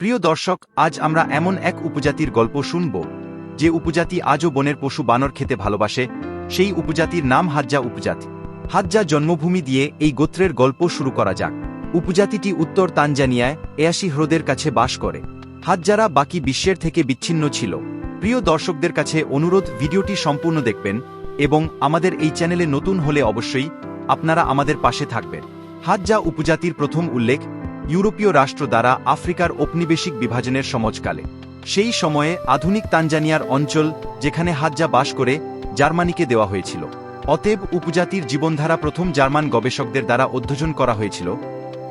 প্রিয় দর্শক, আজ আমরা এমন এক উপজাতির গল্প শুনব, যে উপজাতি আজও বনের পশু বানর খেতে ভালোবাসে, সেই উপজাতির নাম হাজ্জা উপজাতি। হাজ্জা জন্মভূমি দিয়ে এই গোত্রের গল্প শুরু করা যাক। উপজাতিটি উত্তর তানজানিয়ায় এয়াশি হ্রদের কাছে বাস করে। হাজ্জারা বাকি বিশ্বের থেকে বিচ্ছিন্ন ছিল। প্রিয় দর্শকদের কাছে অনুরোধ, ভিডিওটি সম্পূর্ণ দেখবেন এবং আমাদের এই চ্যানেলে নতুন হলে অবশ্যই আপনারা আমাদের পাশে থাকবেন। হাজ্জা উপজাতির প্রথম উল্লেখ ইউরোপীয় রাষ্ট্র দ্বারা আফ্রিকার ঔপনিবেশিক বিভাজনের সমজকালে। সেই সময়ে আধুনিক তানজানিয়ার অঞ্চল, যেখানে হাজ্জা বাস করে, জার্মানিকে দেওয়া হয়েছিল। অতএব উপজাতির জীবনধারা প্রথম জার্মান গবেষকদের দ্বারা অধ্যয়ন করা হয়েছিল।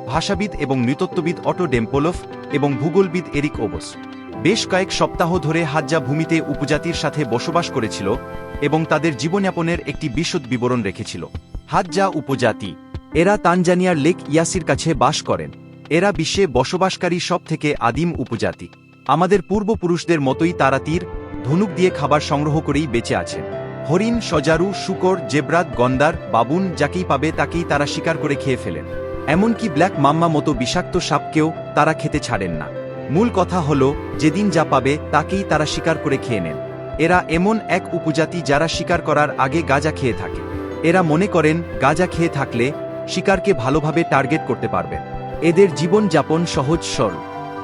ভাষাবিদ এবং নৃতত্ত্ববিদ অটো ডেম্পোলফ এবং ভূগোলবিদ এরিক ওবস। বেশ কয়েক সপ্তাহ ধরে হাজ্জা ভূমিতে উপজাতির সাথে বসবাস করেছিল এবং তাদের জীবনযাপনের একটি বিশদ বিবরণ রেখেছিল। হাজ্জা উপজাতি। এরা তানজানিয়ার লেক ইয়াসির কাছে বাস করেন। এরা বিশ্বে বসবাসকারী সব থেকে আদিম উপজাতি। আমাদের পূর্বপুরুষদের মতোই তারা তীর, ধনুক দিয়ে খাবার সংগ্রহ করেই বেঁচে আছে। হরিণ, সজারু, শুকর, জেব্রাত, গন্দার, বাবুন যাকেই পাবে তাকেই তারা শিকার করে খেয়ে ফেলেন। এমনকি ব্ল্যাক মাম্মা মতো বিষাক্ত সাপকেও তারা খেতে ছাড়েন না। মূল কথা হল, যেদিন যা পাবে তাকেই তারা শিকার করে খেয়ে নেন। এরা এমন এক উপজাতি যারা শিকার করার আগে গাজা খেয়ে থাকে। এরা মনে করেন, গাজা খেয়ে থাকলে শিকারকে ভালোভাবে টার্গেট করতে পারবে। এদের জীবনযাপন সহজ, সরল।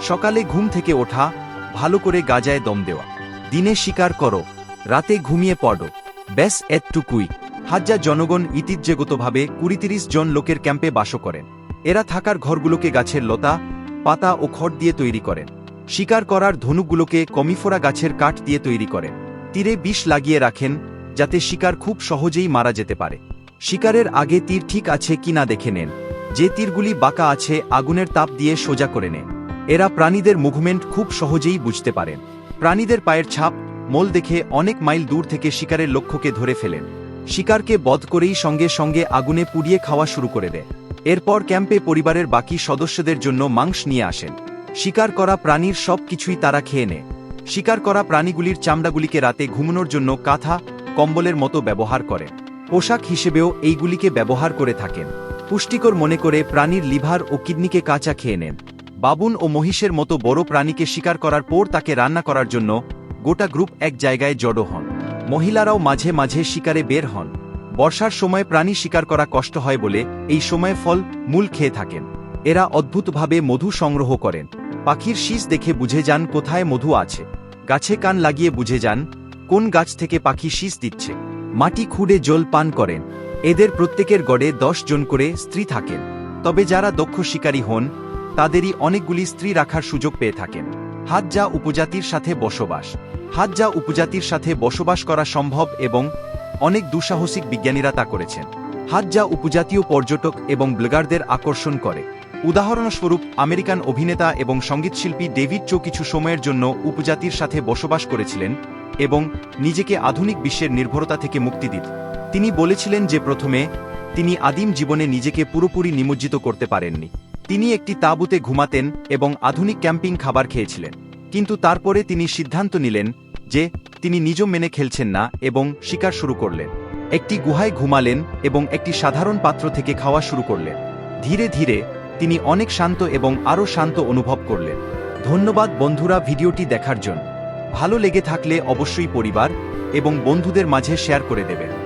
সকালে ঘুম থেকে ওঠা, ভালো করে গাজায় দম দেওয়া। দিনে শিকার করো, রাতে ঘুমিয়ে পড়ো। ব্যাস, এতটুকুই। হাজ্জা জনগণ ঐতিহ্যগতভাবে কুড়ি তিরিশ জন লোকের ক্যাম্পে বাস করেন। এরা থাকার ঘরগুলোকে গাছের লতা, পাতা ও খড় দিয়ে তৈরি করেন। শিকার করার ধনুকগুলোকে কমিফোরা গাছের কাঠ দিয়ে তৈরি করেন। তীরে বিষ লাগিয়ে রাখেন, যাতে শিকার খুব সহজেই মারা যেতে পারে। শিকারের আগে তীর ঠিক আছে কিনা দেখে নেন। যে তীরগুলি বাঁকা আছে, আগুনের তাপ দিয়ে সোজা করে নেন এরা প্রাণীদের মুভমেন্ট খুব সহজেই বুঝতে পারেন প্রাণীদের পায়ের ছাপ, মোল দেখে অনেক মাইল দূর থেকে শিকারের লক্ষ্যকে ধরে ফেলেন। শিকারকে বধ করেই সঙ্গে সঙ্গে আগুনে পুড়িয়ে খাওয়া শুরু করে দেয়। এরপর ক্যাম্পে পরিবারের বাকি সদস্যদের জন্য মাংস নিয়ে আসেন। শিকার করা প্রাণীর সব কিছুই তারা খেয়ে নেয়। শিকার করা প্রাণীগুলির চামড়াগুলিকে রাতে ঘুমানোর জন্য কাঁথা, কম্বলের মতো ব্যবহার করে। পোশাক হিসেবেও এইগুলিকে ব্যবহার করে থাকেন। পুষ্টিকর মনে করে প্রাণীর লিভার ও কিডনিকে কাঁচা খেয়ে নেন। বাবুন ও মহিষের মতো বড় প্রাণীকে শিকার করার পর তাকে রান্না করার জন্য গোটা গ্রুপ এক জায়গায় জড়ো হন। মহিলারাও মাঝে মাঝে শিকারে বের হন। বর্ষার সময় প্রাণী শিকার করা কষ্ট হয় বলে এই সময় ফল, মূল খেয়ে থাকেন। এরা অদ্ভুতভাবে মধু সংগ্রহ করেন। পাখির শীষ দেখে বুঝে যান কোথায় মধু আছে। গাছে কান লাগিয়ে বুঝে যান কোন গাছ থেকে পাখি শীষ দিচ্ছে। মাটি খুঁড়ে জল পান করেন। এদের প্রত্যেকের গড়ে দশ জন করে স্ত্রী থাকেন। তবে যারা দক্ষ শিকারী হন, তাদেরই অনেকগুলি স্ত্রী রাখার সুযোগ পেয়ে থাকেন। হাজ্জা উপজাতির সাথে বসবাস। হাজ্জা উপজাতির সাথে বসবাস করা সম্ভব এবং অনেক দুঃসাহসিক বিজ্ঞানীরা তা করেছেন। হাজ্জা উপজাতীয় পর্যটক এবং ব্লগারদের আকর্ষণ করে। উদাহরণস্বরূপ আমেরিকান অভিনেতা এবং সঙ্গীতশিল্পী ডেভিড চো কিছু সময়ের জন্য উপজাতির সাথে বসবাস করেছিলেন এবং নিজেকে আধুনিক বিশ্বের নির্ভরতা থেকে মুক্তি দিত। তিনি বলেছিলেন যে প্রথমে তিনি আদিম জীবনে নিজেকে পুরোপুরি নিমজ্জিত করতে পারেননি। তিনি একটি তাঁবুতে ঘুমাতেন এবং আধুনিক ক্যাম্পিং খাবার খেয়েছিলেন। কিন্তু তারপরে তিনি সিদ্ধান্ত নিলেন যে তিনি নিজ মেনে খেলছেন না এবং শিকার শুরু করলেন। একটি গুহায় ঘুমালেন এবং একটি সাধারণ পাত্র থেকে খাওয়া শুরু করলেন। ধীরে ধীরে তিনি অনেক শান্ত এবং আরও শান্ত অনুভব করলেন। ধন্যবাদ বন্ধুরা ভিডিওটি দেখার জন্য। ভালো লেগে থাকলে অবশ্যই পরিবার এবং বন্ধুদের মাঝে শেয়ার করে দেবেন।